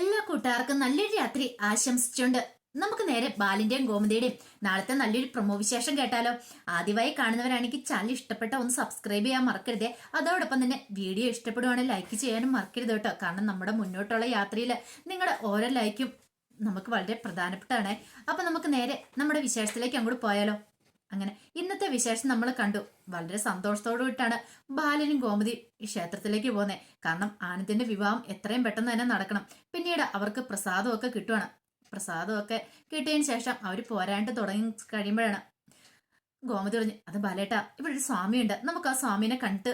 എല്ലാ കൂട്ടുകാർക്കും നല്ലൊരു രാത്രി ആശംസിച്ചുകൊണ്ട് നമുക്ക് നേരെ ബാലിന്റെയും ഗോമതിയുടെയും നാളത്തെ നല്ലൊരു പ്രൊമോ വിശേഷം കേട്ടാലോ. ആദ്യമായി കാണുന്നവരാണെങ്കിൽ ചാനൽ ഇഷ്ടപ്പെട്ട ഒന്ന് സബ്സ്ക്രൈബ് ചെയ്യാൻ മറക്കരുത്. അതോടൊപ്പം തന്നെ വീഡിയോ ഇഷ്ടപ്പെടുവാണെങ്കിൽ ലൈക്ക് ചെയ്യാനും മറക്കരുത് കേട്ടോ. കാരണം നമ്മുടെ മുന്നോട്ടുള്ള യാത്രയിൽ നിങ്ങളുടെ ഓരോ ലൈക്കും നമുക്ക് വളരെ പ്രധാനപ്പെട്ടതാണ്. അപ്പൊ നമുക്ക് നേരെ നമ്മുടെ വിശേഷത്തിലേക്ക് അങ്ങോട്ട് പോയാലോ. അങ്ങനെ ഇന്നത്തെ വിശേഷം നമ്മൾ കണ്ടു. വളരെ സന്തോഷത്തോടു കൂട്ടാണ് ബാലനും ഗോമതി ക്ഷേത്രത്തിലേക്ക് പോകുന്നത് കാരണം ആനന്ദിന്റെ വിവാഹം എത്രയും പെട്ടെന്ന് തന്നെ നടക്കണം. പിന്നീട് അവർക്ക് പ്രസാദമൊക്കെ കിട്ടുവാണ്. പ്രസാദമൊക്കെ കിട്ടിയതിന് ശേഷം അവർ പോരാണ്ട് തുടങ്ങി കഴിയുമ്പോഴാണ്. ഗോമതി പറഞ്ഞു അത് ബാലേട്ട ഇവിടെ ഒരു സ്വാമിയുണ്ട്. നമുക്ക് ആ സ്വാമിനെ കണ്ടിട്ട്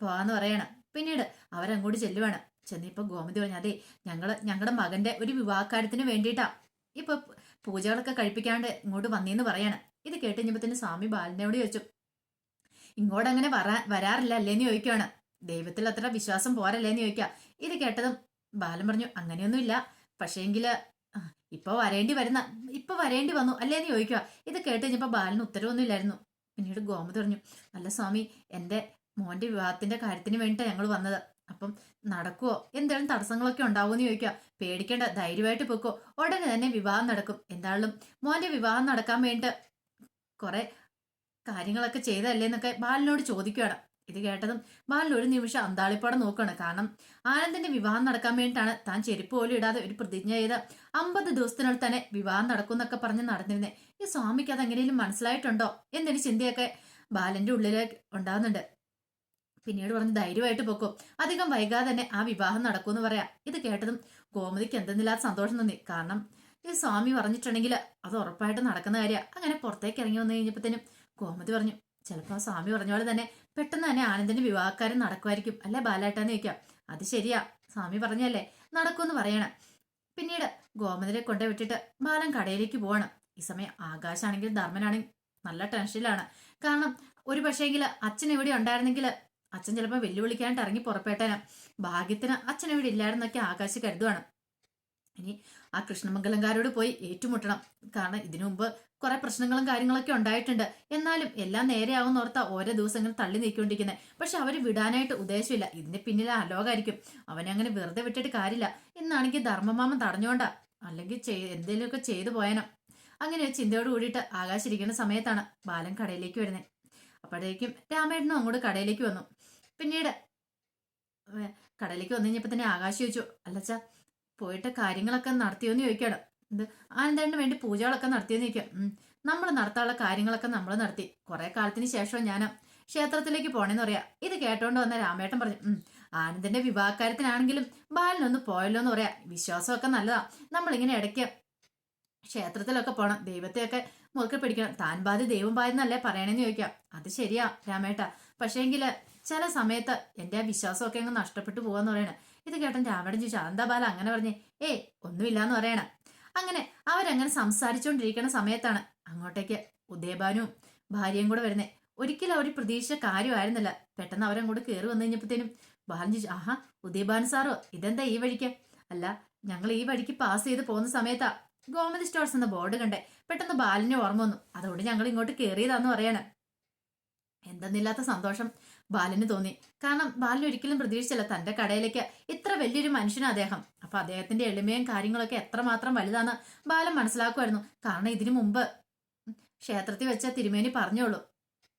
പോവാന്ന് പറയാണ്. പിന്നീട് അവരങ്ങോട്ട് ചെല്ലുവാണ്. ചെന്നിപ്പോ ഗോമതി പറഞ്ഞു അതെ ഞങ്ങൾ ഞങ്ങളുടെ മകന്റെ ഒരു വിവാഹക്കാര്യത്തിന് വേണ്ടിയിട്ടാ. ഇപ്പൊ പൂജകളൊക്കെ കഴിപ്പിക്കാണ്ട് ഇങ്ങോട്ട് വന്നേന്ന് പറയാണ്. ഇത് കേട്ട് തന്നെ സ്വാമി ബാലനോട് ചോദിച്ചു ഇങ്ങോട്ടങ്ങനെ വരാ വരാറില്ല അല്ലേന്ന് ചോദിക്കുവാണ്. ദൈവത്തിൽ അത്ര വിശ്വാസം പോരല്ലേന്ന് ചോദിക്കുക ഇത് കേട്ടതും ബാലൻ പറഞ്ഞു അങ്ങനെയൊന്നുമില്ല. പക്ഷേങ്കിൽ ഇപ്പൊ വരേണ്ടി വരുന്ന ഇപ്പൊ വരേണ്ടി വന്നു അല്ലേന്ന് ചോദിക്കുക ഇത് കേട്ട് കഴിഞ്ഞപ്പോ ബാലന് ഉത്തരവൊന്നുമില്ലായിരുന്നു. പിന്നീട് ഗോമതി പറഞ്ഞു അല്ല സ്വാമി എന്റെ മോന്റെ വിവാഹത്തിന്റെ കാര്യത്തിന് വേണ്ടിയിട്ടാണ് ഞങ്ങൾ വന്നത്. അപ്പം നടക്കുവോ? എന്തെങ്കിലും തടസ്സങ്ങളൊക്കെ ഉണ്ടാവുമെന്ന് ചോദിക്കുക പേടിക്കേണ്ട ധൈര്യമായിട്ട് പൊക്കോ ഉടനെ തന്നെ വിവാഹം നടക്കും. എന്തായാലും മോന്റെ വിവാഹം നടക്കാൻ വേണ്ടിയിട്ട് കുറെ കാര്യങ്ങളൊക്കെ ചെയ്തല്ലേ എന്നൊക്കെ ബാലനോട് ചോദിക്കുകയാണ് ഇത് കേട്ടതും ബാലൻ ഒരു നിമിഷം അന്താളിപ്പോടെ നോക്കുകയാണ് കാരണം ആനന്ദിന്റെ വിവാഹം നടക്കാൻ വേണ്ടിയിട്ടാണ് താൻ ചെരുപ്പ് പോലും ഇടാതെ ഒരു പ്രതിജ്ഞ ചെയ്ത് അമ്പത് ദിവസത്തിനുള്ളിൽ തന്നെ വിവാഹം നടക്കും എന്നൊക്കെ പറഞ്ഞ് നടന്നിരുന്നേ. ഈ സ്വാമിക്ക് അത് എങ്ങനെയും മനസ്സിലായിട്ടുണ്ടോ എന്നൊരു ചിന്തയൊക്കെ ബാലന്റെ ഉള്ളിലേക്ക് ഉണ്ടാകുന്നുണ്ട് പിന്നീട് പറഞ്ഞ് ധൈര്യമായിട്ട് പൊക്കും. അധികം വൈകാതെ തന്നെ ആ വിവാഹം നടക്കുമെന്ന് പറയാം. ഇത് കേട്ടതും ഗോമതിക്ക് എന്തെന്നില്ലാത്ത സന്തോഷം തോന്നി. കാരണം ഈ സ്വാമി പറഞ്ഞിട്ടുണ്ടെങ്കിൽ അത് ഉറപ്പായിട്ട് നടക്കുന്ന കാര്യമാണ് അങ്ങനെ പുറത്തേക്ക് ഇറങ്ങി വന്നു കഴിഞ്ഞപ്പോഴത്തേനും ഗോമതി പറഞ്ഞു ചിലപ്പോൾ ആ സ്വാമി പറഞ്ഞ പോലെ തന്നെ പെട്ടെന്ന് തന്നെ ആനന്ദിന്റെ വിവാഹക്കാരൻ നടക്കുമായിരിക്കും. അല്ലെ ബാലാട്ടാന്ന് ചോദിക്കാം. അത് ശരിയാ. സ്വാമി പറഞ്ഞല്ലേ നടക്കുമെന്ന് പറയണം. പിന്നീട് ഗോമതിനെ കൊണ്ടേ വിട്ടിട്ട് ബാലൻ കടയിലേക്ക് പോവാണ്. ഈ സമയം ആകാശാണെങ്കിലും ധർമ്മനാണെങ്കിൽ നല്ല ടെൻഷനിലാണ്. കാരണം ഒരു പക്ഷേങ്കിൽ അച്ഛൻ എവിടെ ഉണ്ടായിരുന്നെങ്കിൽ അച്ഛൻ ചിലപ്പോൾ വെല്ലുവിളിക്കാനായിട്ട് ഇറങ്ങി പുറപ്പെട്ടേനാ. ഭാഗ്യത്തിന് അച്ഛൻ ഇവിടെ ഇല്ലായിരുന്നൊക്കെ ആകാശ് കരുതുവാണ്. ഇനി ആ കൃഷ്ണമംഗലംകാരോട് പോയി ഏറ്റുമുട്ടണം. കാരണം ഇതിനു മുമ്പ് കുറെ പ്രശ്നങ്ങളും കാര്യങ്ങളൊക്കെ ഉണ്ടായിട്ടുണ്ട്. എന്നാലും എല്ലാം നേരെയാവും ഓർത്താ ഓരോ ദിവസങ്ങൾ തള്ളി നീക്കിക്കൊണ്ടിരിക്കുന്നത് പക്ഷെ അവർ വിടാനായിട്ട് ഉദ്ദേശമില്ല. ഇതിന്റെ പിന്നിൽ അലോകായിരിക്കും. അവനെ അങ്ങനെ വെറുതെ വിട്ടിട്ട് കാര്യമില്ല. എന്നാണെങ്കിൽ ധർമ്മമാമൻ തടഞ്ഞോണ്ടാ അല്ലെങ്കിൽ എന്തെങ്കിലുമൊക്കെ ചെയ്തു പോയാനോ. അങ്ങനെ ഒരു ചിന്തയോട് കൂടിയിട്ട് ആകാശിരിക്കുന്ന സമയത്താണ് ബാലൻ കടയിലേക്ക് വരുന്നത് അപ്പോഴേക്കും രാമേട്ടനും അങ്ങോട്ട് കടയിലേക്ക് വന്നു. പിന്നീട് കടയിലേക്ക് വന്നു കഴിഞ്ഞപ്പോൾ തന്നെ ആകാശ് ചോദിച്ചു അല്ലച്ചാ പോയിട്ട് കാര്യങ്ങളൊക്കെ നടത്തിയോന്ന് ചോദിക്കാണ് ഇത് ആനന്ദന് വേണ്ടി പൂജകളൊക്കെ നടത്തിയെന്ന് ചോദിക്കാം. നമ്മൾ നടത്താനുള്ള കാര്യങ്ങളൊക്കെ നമ്മൾ നടത്തി. കുറെ കാലത്തിന് ശേഷം ഞാൻ ക്ഷേത്രത്തിലേക്ക് പോണേന്ന് പറയാ. ഇത് കേട്ടോണ്ട് വന്ന രാമേട്ടൻ പറഞ്ഞു ആനന്ദന്റെ വിവാഹക്കാര്യത്തിനാണെങ്കിലും ബാലിനൊന്ന് പോയല്ലോ എന്ന് പറയാ. വിശ്വാസമൊക്കെ നല്ലതാ. നമ്മളിങ്ങനെ ഇടയ്ക്ക് ക്ഷേത്രത്തിലൊക്കെ പോണം. ദൈവത്തെയൊക്കെ മുറുക്കി പിടിക്കണം. താൻ ബാധി ദൈവം ബാധി എന്നല്ലേ പറയണേന്ന് ചോദിക്കാം. അത് ശരിയാ രാമേട്ട. പക്ഷേങ്കിൽ ചില സമയത്ത് എന്റെ ആ വിശ്വാസമൊക്കെ അങ്ങ് നഷ്ടപ്പെട്ടു പോവാന്ന് പറയണ. ഇത് കേട്ടൻ രാമേട്ടൻ ചോദിച്ചു അതെന്താ ബാല? അങ്ങനെ പറഞ്ഞേ ഏയ് ഒന്നുമില്ലാന്ന് പറയണ. അങ്ങനെ അവരങ്ങനെ സംസാരിച്ചുകൊണ്ടിരിക്കുന്ന സമയത്താണ് അങ്ങോട്ടേക്ക് ഉദയബാനും ഭാര്യയും കൂടെ വരുന്നേ. ഒരിക്കലും അവർ പ്രതീക്ഷിച്ച കാര്യമായിരുന്നില്ല. പെട്ടെന്ന് അവരങ്ങോട്ട് കയറി വന്നു കഴിഞ്ഞപ്പോഴത്തേനും ബാലൻ ചോദിച്ചു ആഹാ ഉദയബാൻ സാറോ ഇതെന്താ ഈ വഴിക്ക്? അല്ല ഞങ്ങൾ ഈ വഴിക്ക് പാസ് ചെയ്ത് പോകുന്ന സമയത്താ ഗോമതി സ്റ്റോർസ് എന്ന ബോർഡ് കണ്ടേ. പെട്ടെന്ന് ബാലിനെ ഓർമ്മ വന്നു. അതുകൊണ്ട് ഞങ്ങൾ ഇങ്ങോട്ട് കയറിയതാന്ന് പറയാണ്. എന്തെന്നില്ലാത്ത സന്തോഷം. ബാലന് തോന്നി. കാരണം ബാലൻ ഒരിക്കലും പ്രതീക്ഷിച്ചില്ല തന്റെ കടയിലേക്ക് ഇത്ര വലിയൊരു മനുഷ്യനാ അദ്ദേഹം. അപ്പൊ അദ്ദേഹത്തിന്റെ എളിമയും കാര്യങ്ങളൊക്കെ എത്രമാത്രം വലുതാന്ന് ബാലൻ മനസ്സിലാക്കുമായിരുന്നു. കാരണം ഇതിനു മുമ്പ് ക്ഷേത്രത്തിൽ വെച്ച തിരുമേനി പറഞ്ഞോളൂ.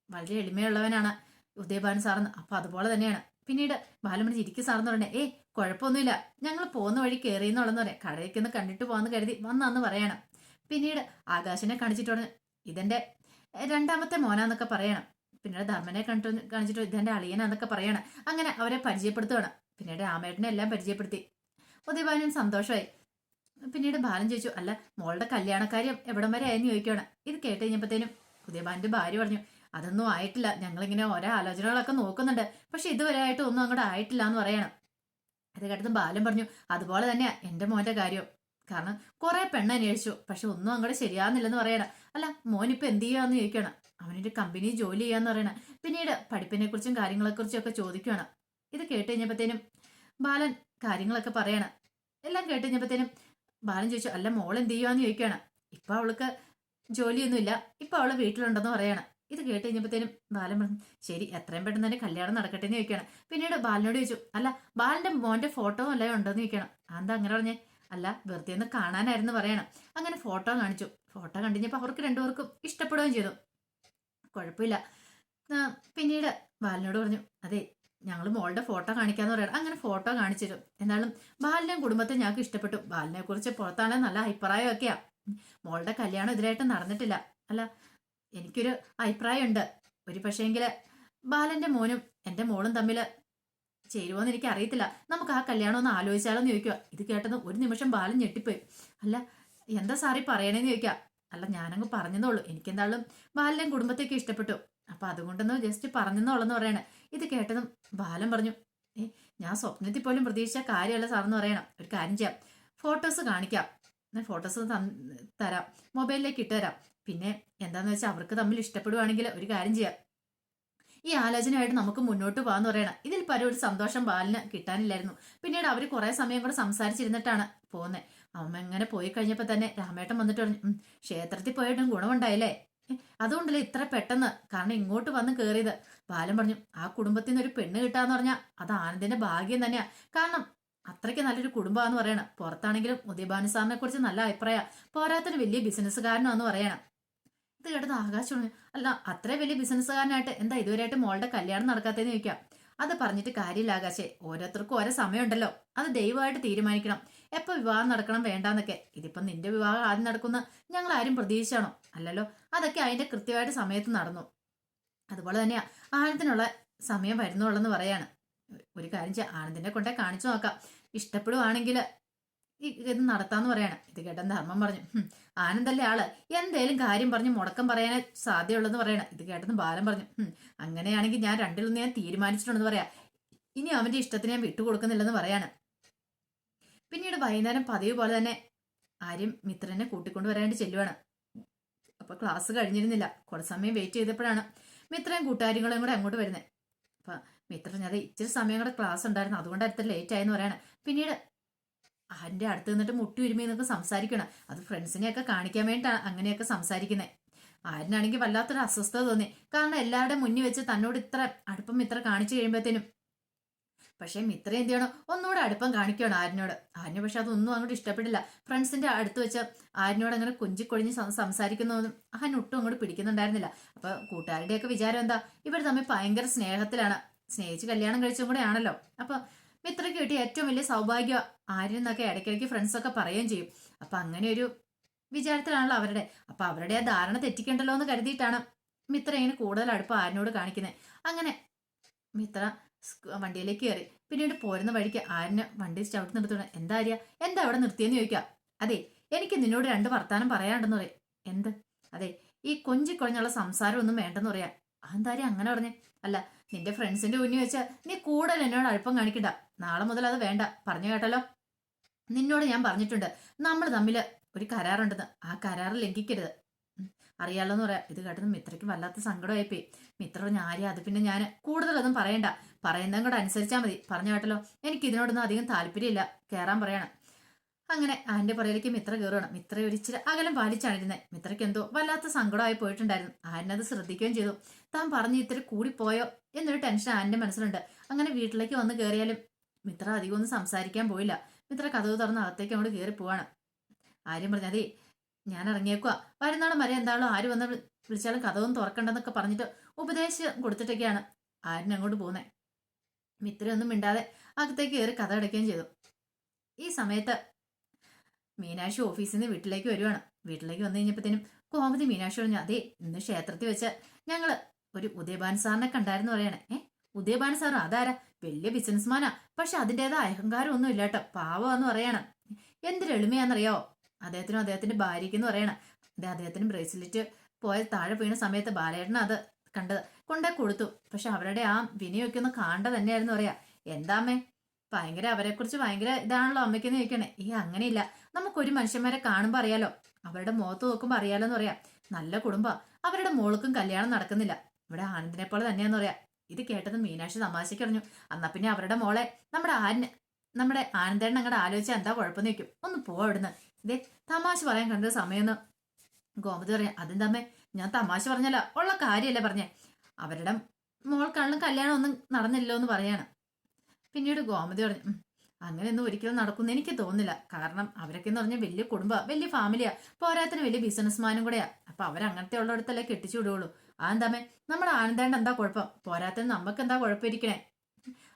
വളരെ എളിമയുള്ളവനാണ് ഉദയഭാൻ സാറെന്ന്. അപ്പൊ അതുപോലെ തന്നെയാണ്. പിന്നീട് ബാലമണി ചിരിക്കും സാറെന്ന് പറഞ്ഞേ ഏ കുഴപ്പമൊന്നുമില്ല. ഞങ്ങൾ പോകുന്ന വഴി കയറി എന്നുള്ളതെന്ന് പറയാം. കടയിലേക്ക് ഒന്ന് കണ്ടിട്ട് പോകാന്ന് കരുതി വന്നാന്ന് പറയണം. പിന്നീട് ആകാശനെ കാണിച്ചിട്ട് പറഞ്ഞു ഇതെന്റെ രണ്ടാമത്തെ മോനാന്നൊക്കെ പറയണം. പിന്നീട് ധർമ്മനെ കണ്ടു കാണിച്ചിട്ട് ഇതെന്റെ അളിയനാന്നൊക്കെ പറയണം. അങ്ങനെ അവരെ പരിചയപ്പെടുത്തുകയാണ് പിന്നീട് രാമേട്ടനെ എല്ലാം പരിചയപ്പെടുത്തി. ഉദയഭാനും സന്തോഷമായി പിന്നീട് ബാലൻ ചോദിച്ചു അല്ല മോളുടെ കല്യാണക്കാര്യം എവിടം വരെ ആയെന്ന് ചോദിക്കുകയാണ് ഇത് കേട്ട് കഴിഞ്ഞപ്പോഴത്തേനും ഉദയഭാന്റെ ഭാര്യ പറഞ്ഞു അതൊന്നും ആയിട്ടില്ല. ഞങ്ങളിങ്ങനെ ഓരോ ആലോചനകളൊക്കെ നോക്കുന്നുണ്ട്. പക്ഷെ ഇതുവരെ ആയിട്ട് ഒന്നും അങ്ങോട്ട് ആയിട്ടില്ല എന്ന് പറയണം. അത് കേട്ടതും ബാലൻ പറഞ്ഞു അതുപോലെ തന്നെയാ എന്റെ മോന്റെ കാര്യം കാരണം കുറെ പെണ്ണ് അന്വേഷിച്ചു പക്ഷെ ഒന്നും അങ്ങോട്ട് ശരിയാവുന്നില്ലെന്ന് പറയണം. അല്ല മോനിപ്പോ എന്ത് ചെയ്യാന്ന് ചോദിക്കണം. അവനൊരു കമ്പനി ജോലി ചെയ്യാന്ന് പറയണം. പിന്നീട് പഠിപ്പിനെ കുറിച്ചും കാര്യങ്ങളെ കുറിച്ചും ഒക്കെ ചോദിക്കുകയാണ് ഇത് കേട്ട് കഴിഞ്ഞപ്പോഴത്തേനും ബാലൻ കാര്യങ്ങളൊക്കെ പറയണം. എല്ലാം കേട്ട് കഴിഞ്ഞപ്പോഴത്തേനും ബാലൻ ചോദിച്ചു അല്ല മോൾ എന്ത് ചെയ്യുവാന്ന് ചോദിക്കുകയാണ് ഇപ്പൊ അവൾക്ക് ജോലിയൊന്നുമില്ല. ഇപ്പൊ അവൾ വീട്ടിലുണ്ടെന്ന് പറയണം. ഇത് കേട്ട് കഴിഞ്ഞപ്പോഴത്തേനും ബാലൻ പറഞ്ഞു ശരി എത്രയും പെട്ടെന്ന് തന്നെ കല്യാണം നടക്കട്ടെ എന്ന് ചോദിക്കണം. പിന്നീട് ബാലനോട് ചോദിച്ചു അല്ല ബാലന്റെ മോന്റെ ഫോട്ടോ അല്ലേ ഉണ്ടോന്ന് ചോദിക്കണം. അതെന്താ അങ്ങനെ പറഞ്ഞേ? അല്ല വെറുതെ ഒന്ന് കാണാനായിരുന്നു പറയണം. അങ്ങനെ ഫോട്ടോ കാണിച്ചു. ഫോട്ടോ കണ്ടിഞ്ഞപ്പോൾ അവർക്ക് രണ്ടുപേർക്കും ഇഷ്ടപ്പെടുകയും ചെയ്തു. കുഴപ്പമില്ല. പിന്നീട് ബാലിനോട് പറഞ്ഞു അതെ ഞങ്ങൾ മോളുടെ ഫോട്ടോ കാണിക്കാന്ന് പറയണം. അങ്ങനെ ഫോട്ടോ കാണിച്ചിരും എന്നാലും ബാലിനെയും കുടുംബത്തെ ഞങ്ങൾക്ക് ഇഷ്ടപ്പെട്ടു. ബാലിനെ കുറിച്ച് പുറത്താണെങ്കിൽ നല്ല അഭിപ്രായമൊക്കെയാ. മോളുടെ കല്യാണം ഇതിലായിട്ട് നടന്നിട്ടില്ല. അല്ല എനിക്കൊരു അഭിപ്രായമുണ്ട്. ഒരു പക്ഷേങ്കിൽ ബാലന്റെ മോനും എന്റെ മോളും തമ്മിൽ ചേരുവോന്ന് എനിക്ക് അറിയത്തില്ല നമുക്ക് ആ കല്യാണം ഒന്ന് ആലോചിച്ചാലോ എന്ന് ചോദിക്കുക ഇത് കേട്ടത് ഒരു നിമിഷം ബാലൻ ഞെട്ടിപ്പോയി. അല്ല എന്താ സാറി പറയണേന്ന് ചോദിക്കുക അല്ല ഞാനങ്ങ് പറഞ്ഞതോളൂ എനിക്കെന്താളും ബാലിനെ കുടുംബത്തേക്ക് ഇഷ്ടപ്പെട്ടു. അപ്പൊ അതുകൊണ്ടൊന്ന് ജസ്റ്റ് പറഞ്ഞെന്നോളെന്ന് പറയണേ. ഇത് കേട്ടതും ബാലൻ പറഞ്ഞു ഏ ഞാൻ സ്വപ്നത്തിൽ പോലും പ്രതീക്ഷിച്ച കാര്യമല്ല സാറെന്ന് പറയണം. ഒരു കാര്യം ചെയ്യാം. ഫോട്ടോസ് കാണിക്കാം. ഞാൻ ഫോട്ടോസ് തരാം. മൊബൈലിലേക്ക് ഇട്ടുതരാം പിന്നെ എന്താന്ന് വെച്ചാൽ അവർക്ക് തമ്മിൽ ഇഷ്ടപ്പെടുവാണെങ്കിൽ ഒരു കാര്യം ചെയ്യാം. ഈ ആലോചനയായിട്ട് നമുക്ക് മുന്നോട്ട് പോകാന്ന് പറയണം. ഇതിൽ പല ഒരു സന്തോഷം ബാലിന് കിട്ടാനില്ലായിരുന്നു. പിന്നീട് അവർ കുറെ സമയം കൂടെ സംസാരിച്ചിരുന്നിട്ടാണ് പോകുന്നത് അമ്മ എങ്ങനെ പോയി കഴിഞ്ഞപ്പോ തന്നെ രാമേട്ടൻ വന്നിട്ട് പറഞ്ഞു "ഉം, ക്ഷേത്രത്തിൽ പോയിട്ടും ഗുണമുണ്ടായില്ലേ? "ഏ, അതുകൊണ്ടല്ലേ ഇത്ര പെട്ടെന്ന്? കാരണം ഇങ്ങോട്ട് വന്ന് കയറിയത് ബാലൻ പറഞ്ഞു ആ കുടുംബത്തിൽ നിന്ന് ഒരു പെണ്ണ് കിട്ടാന്ന് പറഞ്ഞാൽ അത് ആനന്ദിന്റെ ഭാഗ്യം തന്നെയാ. കാരണം അത്രയ്ക്ക് നല്ലൊരു കുടുംബമാണെന്ന് പറയണം. പുറത്താണെങ്കിലും ഉദയഭാനു സാറിനെ കുറിച്ച് നല്ല അഭിപ്രായം. പോരാത്തൊരു വലിയ ബിസിനസ്സുകാരനാന്ന് പറയണം. ഇത് കേട്ടത് ആകാശമാണ് അല്ല അത്ര വലിയ ബിസിനസ്സുകാരനായിട്ട് എന്താ ഇതുവരെയായിട്ട് മോളുടെ കല്യാണം നടക്കാത്തതെന്ന് ചോദിക്കാം. അത് പറഞ്ഞിട്ട് കാര്യമില്ല ആകാശേ. ഓരോരുത്തർക്കും ഓരോ സമയമുണ്ടല്ലോ. അത് ദൈവമായിട്ട് തീരുമാനിക്കണം. എപ്പോൾ വിവാഹം നടക്കണം വേണ്ടാന്നൊക്കെ. ഇതിപ്പം നിന്റെ വിവാഹം ആദ്യം നടക്കുന്ന ഞങ്ങൾ ആരും പ്രതീക്ഷിച്ചാണോ? അല്ലല്ലോ അതൊക്കെ അതിന്റെ കൃത്യമായിട്ട് സമയത്ത് നടന്നു. അതുപോലെ തന്നെയാ ആനന്ദിനുള്ള സമയം വരുന്നുള്ളെന്ന് പറയാണ്. ഒരു കാര്യം ആനന്ദിനെ കൊണ്ടേ കാണിച്ചു നോക്കാം. ഇഷ്ടപ്പെടുവാണെങ്കിൽ ഇത് നടത്താന്ന് പറയാണ്. ഇത് കേട്ടൻ ധർമ്മം പറഞ്ഞു. ആനന്ദല്ലേ ആൾ? എന്തേലും കാര്യം പറഞ്ഞ് മുടക്കം പറയാനേ സാധ്യതയുള്ളെന്ന് പറയണം. ഇത് കേട്ടെന്ന് ബാലൻ പറഞ്ഞു. അങ്ങനെയാണെങ്കിൽ ഞാൻ രണ്ടിലൊന്ന് ഞാൻ തീരുമാനിച്ചിട്ടുണ്ടെന്ന് പറയാ. ഇനി അവന്റെ ഇഷ്ടത്തിന് ഞാൻ വിട്ടുകൊടുക്കുന്നില്ലെന്ന് പറയാണ്. പിന്നീട് വൈകുന്നേരം പതിവ് പോലെ തന്നെ ആര്യം മിത്രനെ കൂട്ടിക്കൊണ്ട് വരാനായിട്ട് ചെല്ലുവാണ്. അപ്പൊ ക്ലാസ് കഴിഞ്ഞിരുന്നില്ല. കുറച്ച് സമയം വെയിറ്റ് ചെയ്തപ്പോഴാണ് മിത്രയും കൂട്ടുകാരികളും കൂടെ അങ്ങോട്ട് വരുന്നത് അപ്പൊ മിത്രൻ അത് ഇച്ചിരി സമയം കൂടെ ക്ലാസ് ഉണ്ടായിരുന്നു. അതുകൊണ്ട് അടുത്ത ലേറ്റ് ആയെന്ന് പറയാണ്. പിന്നീട് ആന്റെ അടുത്ത് നിന്നിട്ട് മുട്ടി ഉരുമി എന്നൊക്കെ സംസാരിക്കണം. അത് ഫ്രണ്ട്സിനെയൊക്കെ കാണിക്കാൻ വേണ്ടിയിട്ടാണ് അങ്ങനെയൊക്കെ സംസാരിക്കുന്നത് ആരനാണെങ്കിൽ വല്ലാത്തൊരു അസ്വസ്ഥത തോന്നി. കാരണം എല്ലാവരുടെ മുന്നിൽ വെച്ച് തന്നോട് ഇത്ര അടുപ്പം ഇത്ര കാണിച്ചു കഴിയുമ്പോഴത്തേനും പക്ഷേ മിത്ര എന്ത് ചെയ്യണം? ഒന്നുകൂടെ അടുപ്പം കാണിക്കണം ആരിനോട്. ആരിന് പക്ഷെ അതൊന്നും അങ്ങോട്ട് ഇഷ്ടപ്പെടില്ല. ഫ്രണ്ട്സിന്റെ അടുത്ത് വെച്ച് ആരിനോട് അങ്ങനെ കൊഞ്ചിക്കൊഴിഞ്ഞ് സംസാരിക്കുന്നതൊന്നും ആൻ ഒട്ടും അങ്ങോട്ട് പിടിക്കുന്നുണ്ടായിരുന്നില്ല. അപ്പൊ കൂട്ടുകാരുടെയൊക്കെ വിചാരം എന്താ? ഇവർ തമ്മിൽ ഭയങ്കര സ്നേഹത്തിലാണ്. സ്നേഹിച്ച് കല്യാണം കഴിച്ചും കൂടെ ആണല്ലോ അപ്പൊ മിത്രയ്ക്ക് കിട്ടിയ ഏറ്റവും വലിയ സൗഭാഗ്യം ആരെന്നൊക്കെ ഇടയ്ക്കിടയ്ക്ക് ഫ്രണ്ട്സൊക്കെ പറയുകയും ചെയ്യും. അപ്പൊ അങ്ങനെ ഒരു വിചാരത്തിലാണല്ലോ അവരുടെ. അപ്പൊ അവരുടെ ആ ധാരണ തെറ്റിക്കണ്ടല്ലോ എന്ന് കരുതിയിട്ടാണ് മിത്ര ഇങ്ങനെ കൂടുതൽ അടുപ്പം ആരിനോട് കാണിക്കുന്നത്. അങ്ങനെ മിത്ര വണ്ടിയിലേക്ക് കയറി. പിന്നീട് പോരുന്ന വഴിക്ക് ആരിന് വണ്ടി ചവിട്ടി നിർത്തുന്നത് എന്താ അറിയാ എന്താ അവിടെ നിർത്തിയെന്ന് ചോദിക്കാം? അതെ എനിക്ക് നിന്നോട് രണ്ട് വർത്താനം പറയാണ്ടെന്ന് പറയാം. എന്ത്? അതെ ഈ കൊഞ്ചി കൊഞ്ഞുള്ള സംസാരം ഒന്നും വേണ്ടെന്ന് പറയാം. അറിയാ അങ്ങനെ പറഞ്ഞേ? അല്ല നിന്റെ ഫ്രണ്ട്സിന്റെ മുന്നിൽ വെച്ച് നീ കൂടുതൽ എന്നോട് അടുപ്പം കാണിക്കണ്ട. നാളെ മുതൽ അത് വേണ്ട. പറഞ്ഞു കേട്ടല്ലോ? നിന്നോട് ഞാൻ പറഞ്ഞിട്ടുണ്ട്. നമ്മൾ തമ്മിൽ ഒരു കരാറുണ്ടെന്ന്. ആ കരാറ് ലംഘിക്കരുത്. അറിയാലോന്ന് പറയാം. ഇത് കേട്ടത് മിത്രയ്ക്ക് വല്ലാത്ത സങ്കടമായിപ്പോയി. മിത്ര ഞാൻ ആര്യ? അത് പിന്നെ ഞാൻ കൂടുതലൊന്നും പറയണ്ട. പറയുന്നതും കൂടെ അനുസരിച്ചാൽ മതി. പറഞ്ഞു കേട്ടല്ലോ? എനിക്ക് ഇതിനോടൊന്നും അധികം താല്പര്യമില്ല. കയറാൻ പറയണം. അങ്ങനെ ആന്റെ പുറയിലേക്ക് മിത്ര കയറുകയാണ്. മിത്ര ഒരിച്ചിരി അകലം പാലിച്ചാണ് ഇരുന്നത് മിത്രയ്ക്ക് എന്തോ വല്ലാത്ത സങ്കടമായി പോയിട്ടുണ്ടായിരുന്നു. ആനത് ശ്രദ്ധിക്കുകയും ചെയ്തു. താൻ പറഞ്ഞ് ഇത്തിരി കൂടിപ്പോയോ എന്നൊരു ടെൻഷൻ ആന്റെ മനസ്സിലുണ്ട്. അങ്ങനെ വീട്ടിലേക്ക് വന്ന് കയറിയാലും മിത്ര അധികം ഒന്നും സംസാരിക്കാൻ പോയില്ല. മിത്ര കഥവ് തുറന്ന് അകത്തേക്ക് അങ്ങോട്ട് കയറി പോവാണ്. ആര്യം പറഞ്ഞു അതേ ഞാൻ ഇറങ്ങിയേക്കുക വരുന്നാളും വരെ എന്താണോ ആര് വന്ന് വിളിച്ചാലും കഥവും തുറക്കണ്ടെന്നൊക്കെ പറഞ്ഞിട്ട് ഉപദേശം കൊടുത്തിട്ടൊക്കെയാണ് ആര്യൻ അങ്ങോട്ട് പോകുന്നത് മിത്രയൊന്നും മിണ്ടാതെ അകത്തേക്ക് കയറി കഥ അടയ്ക്കുകയും ചെയ്തു. ഈ സമയത്ത് മീനാക്ഷി ഓഫീസിൽ നിന്ന് വീട്ടിലേക്ക് വരുവാണ്. വീട്ടിലേക്ക് വന്നു കഴിഞ്ഞപ്പോഴത്തേനും കോമതി മീനാക്ഷി പറഞ്ഞു അതെ ഇന്ന് ക്ഷേത്രത്തിൽ വെച്ച ഞങ്ങൾ ഒരു ഉദയഭാൻ സാറിനെ കണ്ടായിരുന്നു പറയണേ. ഏ ഉദയഭാൻ സാർ അതാരാ? വലിയ ബിസിനസ്മാനാ പക്ഷെ അതിന്റെതായ അഹങ്കാരം ഒന്നും ഇല്ലാട്ടോ പാവമാന്ന് പാവമെന്ന് പറയണം. എന്തൊരു എളിമയാണെന്നറിയാവോ അദ്ദേഹത്തിനും അദ്ദേഹത്തിന്റെ ഭാര്യയ്ക്കെന്ന് പറയണം. അതെ അദ്ദേഹത്തിന് ബ്രേസ്ലെറ്റ് പോയ താഴെ വീണ സമയത്ത് ബാലേട്ടൻ അത് കണ്ടത് കൊണ്ടേ കൊടുത്തു. പക്ഷെ അവരുടെ ആ വിനയൊക്കെ ഒന്ന് കാണേണ്ട തന്നെയായിരുന്നു പറയാ. എന്താമ്മേ ഭയങ്കര അവരെക്കുറിച്ച് ഭയങ്കര ഇതാണല്ലോ അമ്മയ്ക്കെന്ന് ചോദിക്കണേ. ഈ അങ്ങനെയില്ല. നമുക്കൊരു മനുഷ്യന്മാരെ കാണുമ്പോൾ അറിയാലോ. അവരുടെ മുഖത്ത് നോക്കുമ്പോൾ അറിയാലോ എന്ന് പറയാം. നല്ല കുടുംബം. അവരുടെ മോൾക്കും കല്യാണം നടക്കുന്നില്ല. ഇവിടെ ആനന്ദിനെ പോലെ തന്നെയാന്ന് പറയാം. ഇത് കേട്ടത് മീനാക്ഷി തമാശയ്ക്ക് പറഞ്ഞു. എന്നാ പിന്നെ അവരുടെ മോളെ നമ്മുടെ ആന നമ്മുടെ ആനന്ദേണ്ണ അങ്ങോട്ട് ആലോചിച്ചാൽ എന്താ കുഴപ്പം നിൽക്കും ഒന്ന് പോവാ അവിടുന്ന്. ഇതേ തമാശ പറയാൻ കണ്ട സമയമെന്ന് ഗോമതി പറയാം അതെന്താമ്മേ ഞാൻ തമാശ പറഞ്ഞല്ല. ഉള്ള കാര്യമല്ലേ പറഞ്ഞേ. അവരുടെ മോൾക്കാണെങ്കിലും കല്യാണം ഒന്നും നടന്നില്ലോ എന്ന് പറയാണ്. പിന്നീട് ഗോമതി പറഞ്ഞു "ഉം, അങ്ങനെയൊന്നും ഒരിക്കലും നടക്കുമെന്ന് എനിക്ക് തോന്നുന്നില്ല. കാരണം അവരൊക്കെ എന്ന് പറഞ്ഞാൽ വലിയ കുടുംബ വലിയ ഫാമിലിയാ പോരാത്തിന് വലിയ ബിസിനസ്മാനും കൂടെയാ അപ്പൊ അവരങ്ങനത്തെ ഉള്ളിടത്തല്ലേ കെട്ടിച്ചു വിടുകയുള്ളൂ. അതെന്താമേ നമ്മൾ ആനന്ദേണ്ട എന്താ കുഴപ്പം? പോരാത്തിന് നമുക്ക് എന്താ കുഴപ്പമിരിക്കണേ?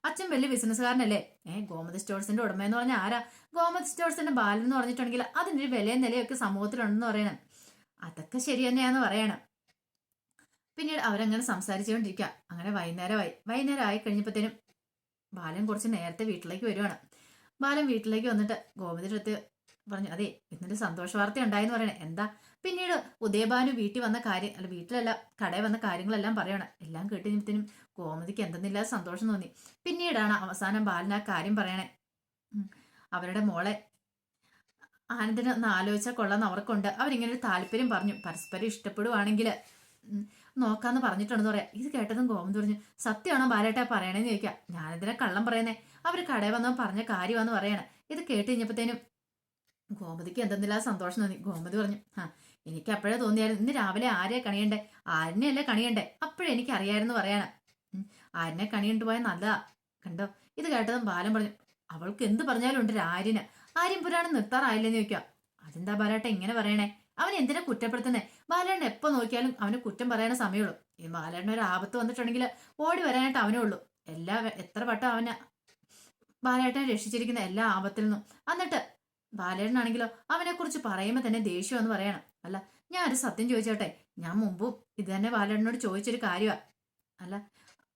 അച്ഛൻ വലിയ ബിസിനസ്സുകാരനല്ലേ ഏഹ് ഗോമതി സ്റ്റോഴ്സിന്റെ ഉടമ എന്ന് പറഞ്ഞാൽ ആരാ? ഗോമതി സ്റ്റോഴ്സിന്റെ ബാലൻ എന്ന് പറഞ്ഞിട്ടുണ്ടെങ്കിൽ അതിനൊരു വിലയും നിലയൊക്കെ സമൂഹത്തിലുണ്ടെന്ന് പറയണം. അതൊക്കെ ശരി തന്നെയാന്ന് പറയണം. പിന്നീട് അവരങ്ങനെ സംസാരിച്ചുകൊണ്ടിരിക്കുക അങ്ങനെ വൈകുന്നേരമായി. വൈകുന്നേരം ആയി കഴിഞ്ഞപ്പോഴത്തേനും ബാലൻ കുറച്ച് നേരത്തെ വീട്ടിലേക്ക് വരുവാണ്. ബാലൻ വീട്ടിലേക്ക് വന്നിട്ട് ഗോവിന്ദന്റെ അടുത്ത് പറഞ്ഞു അതെ ഇന്നൊരു സന്തോഷ വാർത്ത ഉണ്ടായെന്ന് പറയണേ. എന്താ? പിന്നീട് ഉദയബാനു വീട്ടിൽ വന്ന കാര്യം അല്ല വീട്ടിലല്ല കടയിൽ വന്ന കാര്യങ്ങളെല്ലാം പറയണം. എല്ലാം കേട്ടിരുന്നതിനും ഗോമതിക്ക് എന്തെന്നില്ലാതെ സന്തോഷം തോന്നി. പിന്നീടാണ് അവസാനം ബാലൻ ആ കാര്യം പറയണേ. അവരുടെ മോളെ ആനന്ദിനെ ഒന്ന് ആലോചിച്ചാൽ കൊള്ളാന്ന് അവർക്കുണ്ട്. അവരിങ്ങനെ ഒരു താല്പര്യം പറഞ്ഞു. പരസ്പരം ഇഷ്ടപ്പെടുവാണെങ്കിൽ നോക്കാന്ന് പറഞ്ഞിട്ടുണ്ടെന്ന് പറയാം. ഇത് കേട്ടതും ഗോവിന്ദ് പറഞ്ഞു സത്യമാണോ ബാലേട്ടാ പറയണേന്ന് ചോദിക്കാം. ഞാനെന്തിനാ കള്ളം പറയുന്നേ? അവർ കടയിൽ വന്നവൻ പറഞ്ഞ കാര്യമാന്ന് പറയണേ. ഇത് കേട്ട് കഴിഞ്ഞപ്പോഴത്തേനും ഗോമതിക്ക് എന്തെന്നില്ലാ സന്തോഷം തോന്നി. ഗോമതി പറഞ്ഞു ആ എനിക്ക് അപ്പോഴേ തോന്നിയായിരുന്നു. ഇന്ന് രാവിലെ ആരെയാ കണിയണ്ടേ? ആരിനെയല്ലേ കണിയണ്ടേ? അപ്പോഴേ എനിക്ക് അറിയായിരുന്നു പറയണം ആരിനെ കണിയുണ്ട് പോയാൽ നല്ലതാ. കണ്ടോ? ഇത് കേട്ടതും ബാലൻ പറഞ്ഞു അവൾക്ക് എന്ത് പറഞ്ഞാലും ഉണ്ട് ആര്യന് ആര്യം പുരാണം നിർത്താറായില്ലെന്ന് ചോദിക്കാം. അതെന്താ ബാലേട്ട ഇങ്ങനെ പറയണേ? അവൻ എന്തിനാ കുറ്റപ്പെടുത്തുന്നേ? ബാലേട്ടൻ എപ്പോ നോക്കിയാലും അവന് കുറ്റം പറയുന്ന സമയമുള്ളൂ. ഈ ബാലേട്ടന് ഒരു ആപത്ത് വന്നിട്ടുണ്ടെങ്കിൽ ഓടി വരാനായിട്ട് അവനേ ഉള്ളൂ എല്ലാ എത്ര വട്ടം അവന് ബാലേട്ടനെ രക്ഷിച്ചിരിക്കുന്ന എല്ലാ ആപത്തിൽ നിന്നും. എന്നിട്ട് ബാലേട്ടനാണെങ്കിലോ അവനെ കുറിച്ച് പറയുമ്പോൾ തന്നെ ദേഷ്യം എന്ന് പറയണം. അല്ല ഞാൻ ഒരു സത്യം ചോദിച്ചോട്ടെ? ഞാൻ മുമ്പും ഇത് തന്നെ ബാലേട്ടനോട് ചോദിച്ചൊരു കാര്യമാണ് അല്ല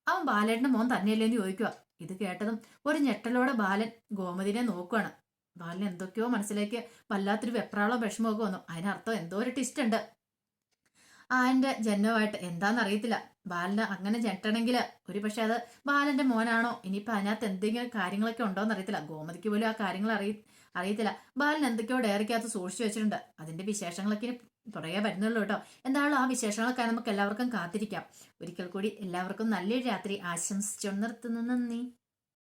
അവൻ ബാലേട്ടന്റെ മോൻ തന്നെയല്ലേന്ന് ചോദിക്കുക ഇത് കേട്ടതും ഒരു ഞെട്ടലോടെ ബാലൻ ഗോമതിനെ നോക്കുകയാണ് ബാലൻ എന്തൊക്കെയോ മനസ്സിലേക്ക് വല്ലാത്തൊരു വെപ്രാളോ വിഷമമൊക്കെ വന്നു. അതിനർത്ഥം എന്തോ ഒരു ടിസ്റ്റ് ഉണ്ട്. ആന്റെ ജന്മമായിട്ട് എന്താന്ന് അറിയത്തില്ല ബാലന് അങ്ങനെ ഞെട്ടണമെങ്കിൽ ഒരു പക്ഷെ അത് ബാലന്റെ മോനാണോ? ഇനിയിപ്പൊ അതിനകത്ത് എന്തെങ്കിലും കാര്യങ്ങളൊക്കെ ഉണ്ടോന്ന് അറിയത്തില്ല ഗോമതിക്ക് പോലും ആ കാര്യങ്ങൾ അറിയ അറിയത്തില്ല. ബാലൻ എന്തൊക്കെയോ ഡയറിക്കകത്ത് സൂക്ഷിച്ചു വെച്ചിട്ടുണ്ട്. അതിന്റെ വിശേഷങ്ങളൊക്കെ ഇനി പുറകെ വരുന്നുള്ളൂ കേട്ടോ. എന്താണോ ആ വിശേഷങ്ങളൊക്കെ നമുക്ക് എല്ലാവർക്കും കാത്തിരിക്കാം. ഒരിക്കൽ കൂടി എല്ലാവർക്കും നല്ലൊരു രാത്രി ആശംസിച്ചു നിർത്തുന്നു. നന്ദി.